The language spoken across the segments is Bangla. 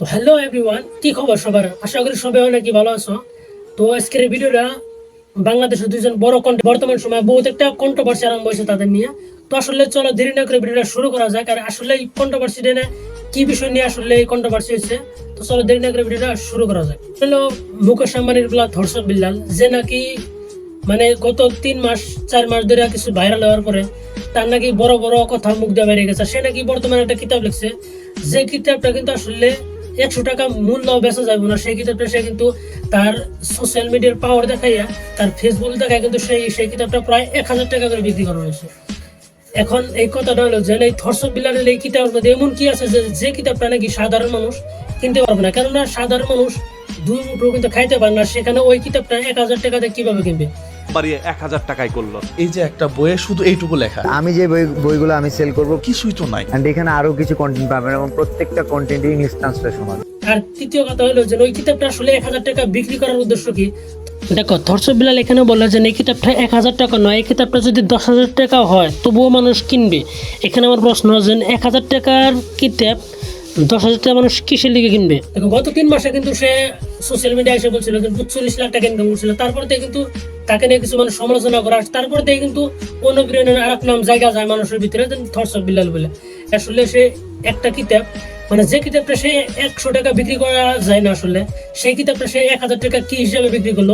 তো হ্যালো এভরিওয়ান কি খবর সবার? আশা করি সবাই অনেকই ভালো আছো। তো আজকের ভিডিওটা বাংলাদেশের দুজন বড় কন্ট বর্তমান সময় বহুত একটা কন্ট্রোভার্সি আরম্ভ হয়েছে তাদের নিয়ে। তো আসলে চলো দেরি না করে ভিডিওটা শুরু করা যাক। আর আসলে এই কন্ট্রোভার্সি নিয়ে কি বিষয় নিয়ে আসলে এই কন্ট্রোভার্সি হয়েছে? তো চলো দেরি না করে ভিডিওটা শুরু করা যাক। হলো মুকেশ আম্বানির বলা ধর্ষক বিল্লাল, যে নাকি মানে গত তিন মাস, চার মাস ধরে কিছু ভাইরাল হওয়ার পরে তার নাকি বড় বড় কথা মুখ দিয়ে বেরিয়ে গেছে। সে নাকি বর্তমানে একটা কিতাব লিখছে। যে কিতাবটা কিন্তু আসলে একশো টাকা মূল্য বেচা যাবে না। সেই কিতাবটা সে কিন্তু তার সোশ্যাল মিডিয়ার পাওয়ার দেখাইয়া, তার ফেসবুক দেখায় কিন্তু সেই সেই কিতাবটা প্রায় এক হাজার টাকা করে বিক্রি করা হয়েছে। এখন এই কথাটা হলো যে, এই ধর্ষক বিলালের এই কিতাবের মধ্যে এমন কি আছে যে যে কিতাবটা নাকি সাধারণ মানুষ কিনতে পারবে না। কেননা সাধারণ মানুষ দুই মুঠো কিন্তু খাইতে পারে না। সেখানে ওই কিতাবটা এক হাজার টাকাতে কীভাবে কিনবে? বাড়িয়ে এক হাজার টাকায় করল। এই যে একটা বইয়ে শুধু এইটুকু লেখা। আমি যে বই বইগুলো আমি সেল করব কিছুই তো নাই। অ্যান্ড এখানে আরও কিছু কন্টেন্ট পাবেন এবং প্রত্যেকটা কন্টেন্ট ইংলিশ ট্রান্সলেশন হবে। আর তৃতীয় কথা হলো যে ওই কিতাবটা আসলে এক হাজার টাকা বিক্রি করার উদ্দেশ্য কি? দেখো ধর্ষক বিলাল এখানে বলে যে এই কিতাবটা এক হাজার টাকা নয় এই কিতাবটা যদি দশ হাজার টাকা হয় তবুও মানুষ কিনবে। এখানে আমার প্রশ্ন যে এক হাজার টাকার কিতাব দশ হাজার টাকা মানুষ কিসের লিগে কিনবে? দেখো, গত তিন মাসে কিন্তু সে সোশ্যাল মিডিয়া এসে বলছিল যে চল্লিশ লাখ টাকা ইনকাম করছিল। তারপর কিন্তু তাকে নিয়ে কিছু মানুষ সমালোচনা করা তারপর থেকে কিন্তু অনুপ্রেরণার আর এক নাম জায়গা যায় মানুষের ভিতরে থর্স অফ বিলাল বলে। আসলে সে একটা কিতাব মানে যে কিতাবটা সে একশো টাকা বিক্রি করা যায় না আসলে সেই কিতাবটা সে এক হাজার টাকা কি হিসাবে বিক্রি করল?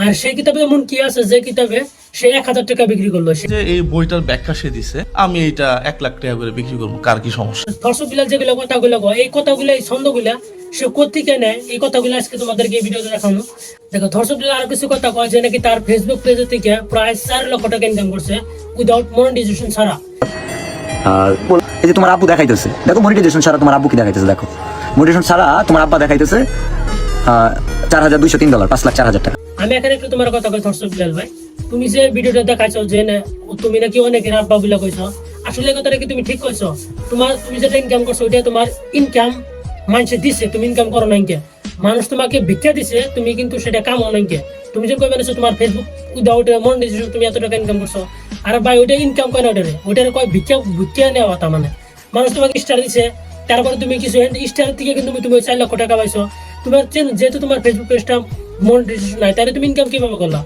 আর সেই কিতাবে এমন কি আছে যে কিতাবে সে এক হাজার টাকা বিক্রি করল? যে এই বইটার ব্যাখ্যা সে দিছে আমি এটা এক লাখ টাকা করে বিক্রি করব কার কি সমস্যা? ধর্ষক বিলাল যেগুলো কথাগুলো এই কথাগুলো এই ছন্দগুলা সে কোথেকে নেয়। এই কথাগুলো আজকে তোমাদেরকে এই ভিডিওতে দেখানো দেখো ধর্ষক আরও কিছু কথা কয় যে নাকি তার ফেসবুক পেজ থেকে প্রায় চার লক্ষ টাকা ইনকাম করছে উইদাউট মনিটাইজেশন ছাড়া। এই যে তোমার আব্বু দেখাইতেছে। দেখো মনিটাইজেশন ছাড়া তোমার আব্বু কি দেখাইতেছে দেখো। ছাড়া তোমার আব্বা দেখাইতেছে চার হাজার দুইশো তিন ডলার পাঁচ লাখ চার হাজার টাকা। আমি এখানে একটু তোমার কথা কই বিলাল ভাই। তুমি যে ভিডিওটা দেখাইছো যে না, তুমি নাকি আব্বা কইছো আসলে কি তুমি ঠিক কইছো? তোমার তুমি যেটা ইনকাম করছ ওইটা তোমার ইনকাম মানুষে দিছে তুমি ইনকাম করো নাই মানুষ তোমাকে ভিক্ষা দিছে তুমি কিন্তু সেটা কামো নাই তুমি যে কই বানাইছো তোমার ফেসবুক উইদাউট মনিটাইজেশন তুমি এত টাকা ইনকাম করছ আর ভাই, ওইটা ইনকাম কয় না ওটারে ওটারে কয় ভিক্ষা ভিক্ষা নেওয়া তার মানে মানুষ তোমাকে স্টার দিছে, তারপরে তুমি কিছু স্টার থেকে কিন্তু তুমি চার লক্ষ টাকা পাইছো। তোমার যেহেতু তোমার ফেসবুক পেজটা মনিটাইজেশন নাই, তাহলে তুমি ইনকাম কীভাবে করলা?